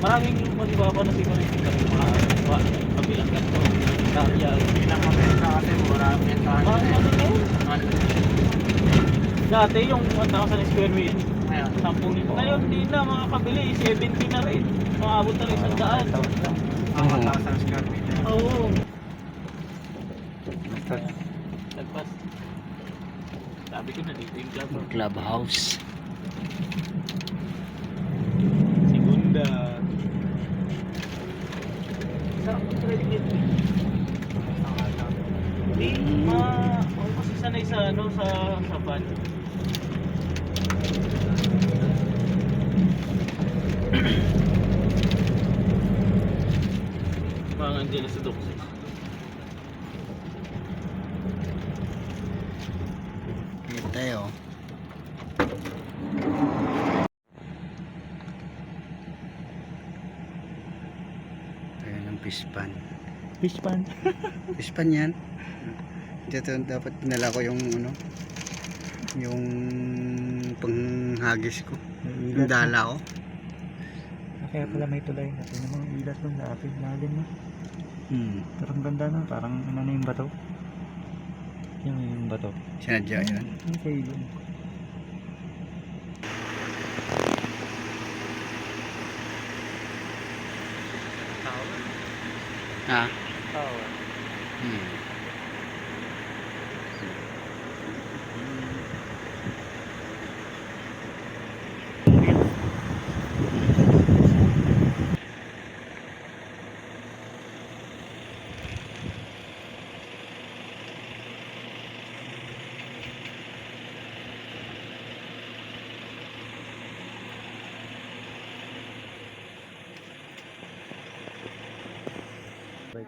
Maraming mas iba na siguro yung kasi mga mga kabilang ganito. Kaya, Bilang mabenta kasi marami sa mga ano yun? Dati yung 1,000 square meter, Ngayon. 10 libo. Ngayon, di na mga kabili, 70 na rin. Maabot na rin isang daan. Ang 1,000 square meter. Oo. Lagpas. Sabi ko na dito yung club. clubhouse. Hindi, ma... Ako kasi sanay sa ano, sa sa van. Mga Angeles sa Doxis. Dito tayo. Ayan ang fish pan. Fish pan. Fish pan yan. Dito dapat pinala ko yung ano yung panghagis ko. Yung dala ko. Kaya pala may tulay natin yung mga ilat doon dati. Lalim na. Hmm. Pero ang ganda na. Parang ano na yung bato. Yung yung bato. Sinadya yan. Yung sa ilong. 啊。嗯。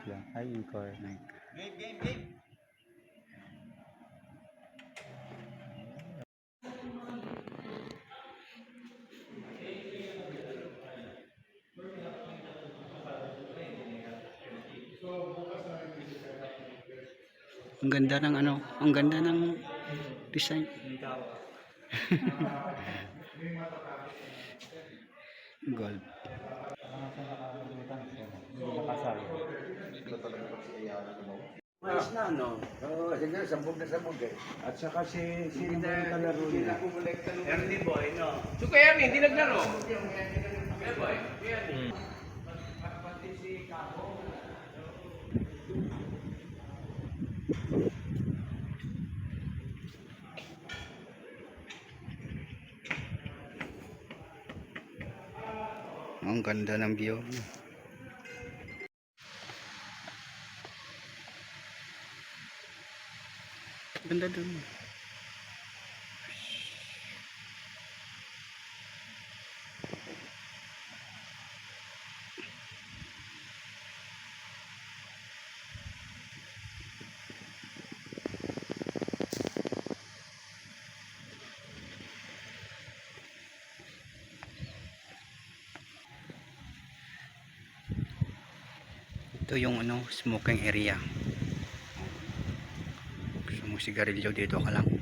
Wait lang. Ay, car. Ang ganda ng ano, ang ganda ng design. Gold. Mas na, no? Oo, sige, sambog na sambog eh. At saka si, sino ba yung kalaro niya? Ernie Boy, no? So kaya Ernie, hindi naglaro. Ang ganda ng view. Ganda dun. Ito yung ano, smoking area. Mo sigarilyo dito ka lang.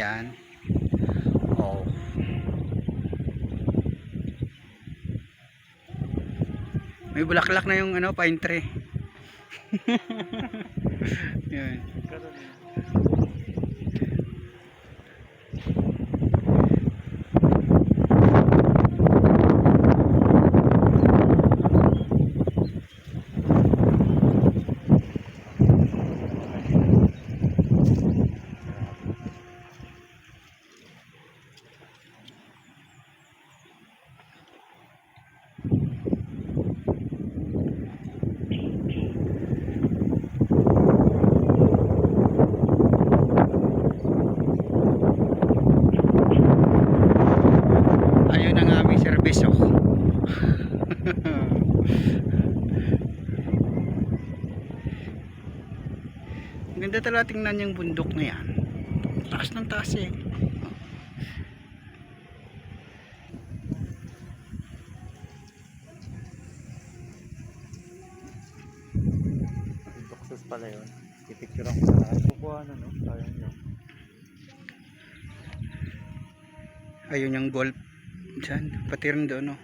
Ayan. Oh. May bulaklak na yung ano, pine tree. Yun. Ayun ang aming serbisyo. Ganda talaga tingnan yung bundok na yan. Taas ng taas eh. Success pala yun. Pipicture ako sa lahat. Kukuha na no? Sayang yun. Ayun yung golf. Diyan. Pati rin doon no.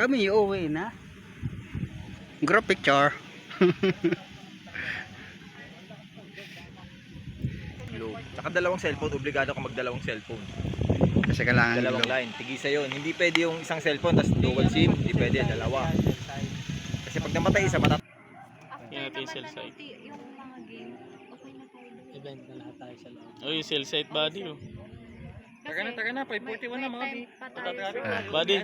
Kami uuwi na. Group picture. Saka dalawang cellphone, obligado ka magdalawang cellphone. Kasi kailangan Dalawang low. line, tigisa yun. Hindi pwede yung isang cellphone, tapos dual SIM, hindi pwede, dalawa. Kasi pag namatay isa, matat Yan natin yung cell site. Yung mga game, okay na tayo. Event na lahat tayo sa loob. Oh, yung cell site body oh. Taga na, taga na, 541 na mga bi. Ah. Body.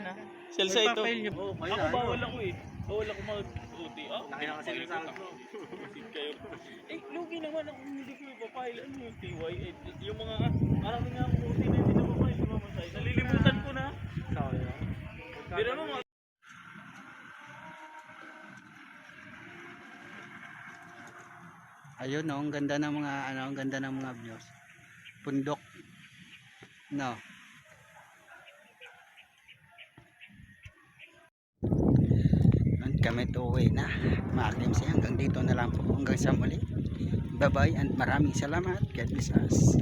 Cell site oh. Oh, Ako bawal ako eh. Bawal ako mag-OT. Ah, Laki na kasi ng sound. Proceed kayo. Eh, lugi naman ako hindi ko ipapile. Ano yung TY? Eh, yung mga, marami nga ako OT na hindi na mapile. Lumamasay. Nalilimutan ko na. Pero mo mga Ayun no, ang ganda ng mga ano, ang ganda ng mga views. Pundok. No. Kami tuwi na. Siya hanggang dito na lang po. Hanggang sa muli. Bye-bye and maraming salamat. God bless us.